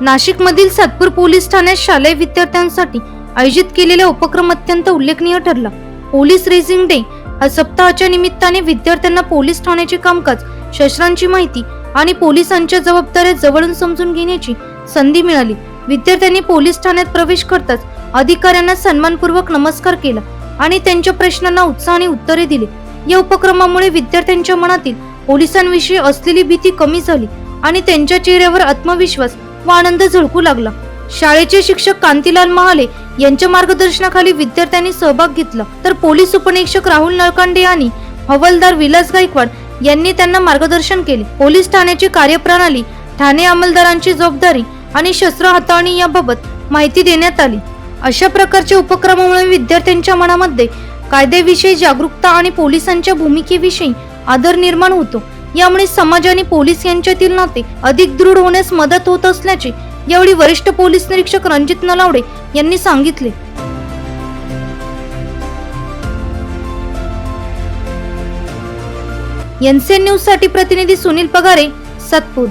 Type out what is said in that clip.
नाशिकमधील सातपूर पोलीस ठाण्यात शालेय विद्यार्थ्यांसाठी आयोजित केलेला उपक्रम अत्यंत उल्लेखनीय ठरला. पोलीस रेझिंग डे हा सप्ताहाच्या निमित्ताने विद्यार्थ्यांना पोलीस ठाण्याचे कामकाज शस्त्रांची माहिती आणि पोलिसांच्या जबाबदाऱ्या जवळून समजून घेण्याची संधी मिळाली. विद्यार्थ्यांनी पोलीस ठाण्यात प्रवेश करताच अधिकाऱ्यांना सन्मानपूर्वक नमस्कार केला आणि त्यांच्या प्रश्नांना उत्साहाने उत्तरे दिली. या उपक्रमामुळे विद्यार्थ्यांच्या मनातील पोलिसांविषयी असलेली भीती कमी झाली आणि त्यांच्या चेहऱ्यावर आत्मविश्वास व आनंद झळकू लागला. शाळेचे शिक्षक कांतीलाल महाले यांच्या मार्गदर्शनाखाली विद्यार्थ्यांनी सहभाग घेतला. तर पोलीस उपनिरीक्षक राहुल नळकांडे आणि हवालदार विलास गायकवाड यांनी त्यांना मार्गदर्शन केले. पोलीस ठाण्याची कार्यप्रणाली ठाणे अंमलदारांची जबाबदारी आणि शस्त्र हाताळणी याबाबत माहिती देण्यात आली. अशा प्रकारच्या उपक्रमामुळे विद्यार्थ्यांच्या मनामध्ये कायद्याविषयी जागरूकता आणि पोलिसांच्या भूमिकेविषयी आदर निर्माण होतो. यामुळे समाज आणि पोलीस यांच्यातील नाते अधिक दृढ होण्यास मदत होत असल्याचे यावेळी वरिष्ठ पोलीस निरीक्षक रणजित नलावडे यांनी सांगितले. एनसीएन न्यूजसाठी प्रतिनिधी सुनील पगारे सातपूर.